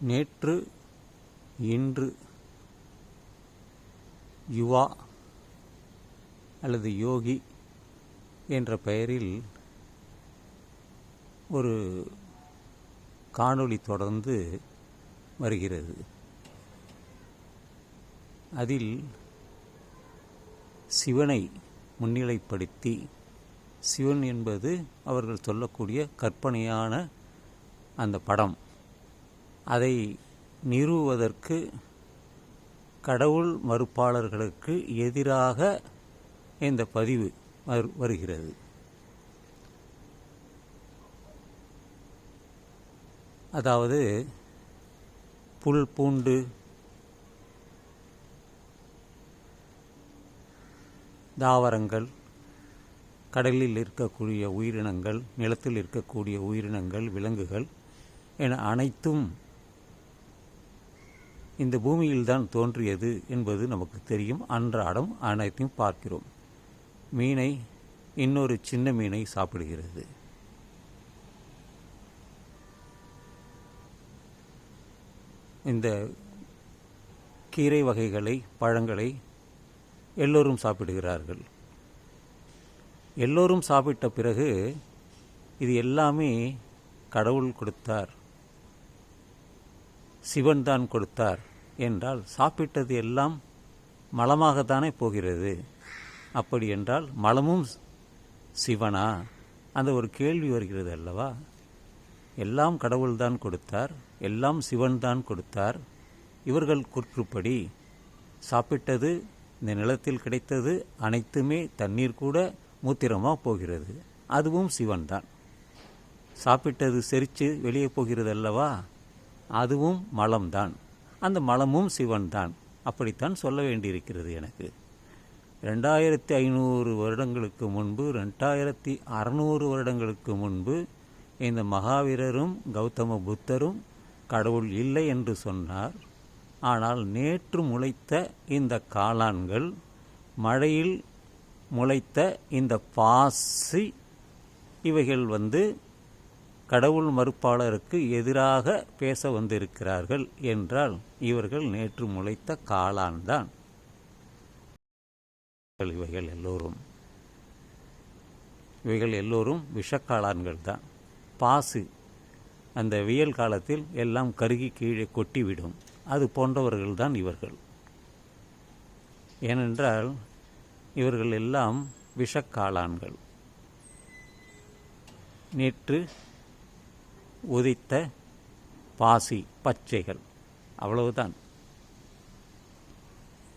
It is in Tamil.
நேற்று இன்று யுவா அல்லது யோகி என்ற பெயரில் ஒரு காணொளி தொடர்ந்து வருகிறது. அதில் சிவனை முன்னிலைப்படுத்தி சிவன் என்பது அவர்கள் சொல்லக்கூடிய கற்பனையான அந்த படம். அதை நிறுவுவதற்கு கடவுள் மறுப்பாளர்களுக்கு எதிராக இந்த பதிவு வரு- வருகிறது. அதாவது புல் பூண்டு தாவரங்கள் கடலில் இருக்கக்கூடிய உயிரினங்கள் நிலத்தில் இருக்கக்கூடிய உயிரினங்கள் விலங்குகள் என அனைத்தும் இந்த பூமியில்தான் தோன்றியது என்பது நமக்கு தெரியும். அன்றாடம் அனைத்தையும் பார்க்கிறோம். மீனை இன்னொரு சின்ன மீனை சாப்பிடுகிறது. இந்த கீரை வகைகளை பழங்களை எல்லோரும் சாப்பிடுகிறார்கள். எல்லோரும் சாப்பிட்ட பிறகு இது எல்லாமே கடவுள் கொடுத்தார். சிவன் தான் கொடுத்தார் என்றால் சாப்பிட்டது எல்லாம் மலமாகத்தானே போகிறது? அப்படி என்றால் மலமும் சிவனா? அந்த ஒரு கேள்வி வருகிறது அல்லவா? எல்லாம் கடவுள்தான் கொடுத்தார் எல்லாம் சிவன் தான் கொடுத்தார். இவர்கள் கூற்றுப்படி சாப்பிட்டது இந்த நிலத்தில் கிடைத்தது அனைத்துமே தண்ணீர் கூட மூத்திரமாக போகிறது. அதுவும் சிவன் தான் சாப்பிட்டது செரித்து வெளியே போகிறது அல்லவா? அதுவும் மலம்தான். அந்த மலமும் சிவன் தான் அப்படித்தான் சொல்ல வேண்டியிருக்கிறது எனக்கு. ரெண்டாயிரத்தி ஐநூறு வருடங்களுக்கு முன்பு ரெண்டாயிரத்தி அறநூறு வருடங்களுக்கு முன்பு இந்த மகாவீரரும் கௌதம புத்தரும் கடவுள் இல்லை என்று சொன்னார். ஆனால் நேற்று முளைத்த இந்த காளான்கள் மழையில் முளைத்த இந்த பாசி இவைகள் வந்து கடவுள் மறுப்பாளருக்கு எதிராக பேச வந்திருக்கிறார்கள் என்றால் இவர்கள் நேற்று முளைத்த காளான்தான். இவைகள் எல்லோரும் இவைகள் எல்லோரும் விஷக்காளான்கள் தான் பாசு அந்த வியல் காலத்தில் எல்லாம் கருகி கீழே கொட்டிவிடும். அது போன்றவர்கள்தான் இவர்கள். ஏனென்றால் இவர்கள் எல்லாம் விஷக்காளான்கள். நேற்று உதித்த பாசி பச்சைகள். அவ்வளவுதான்.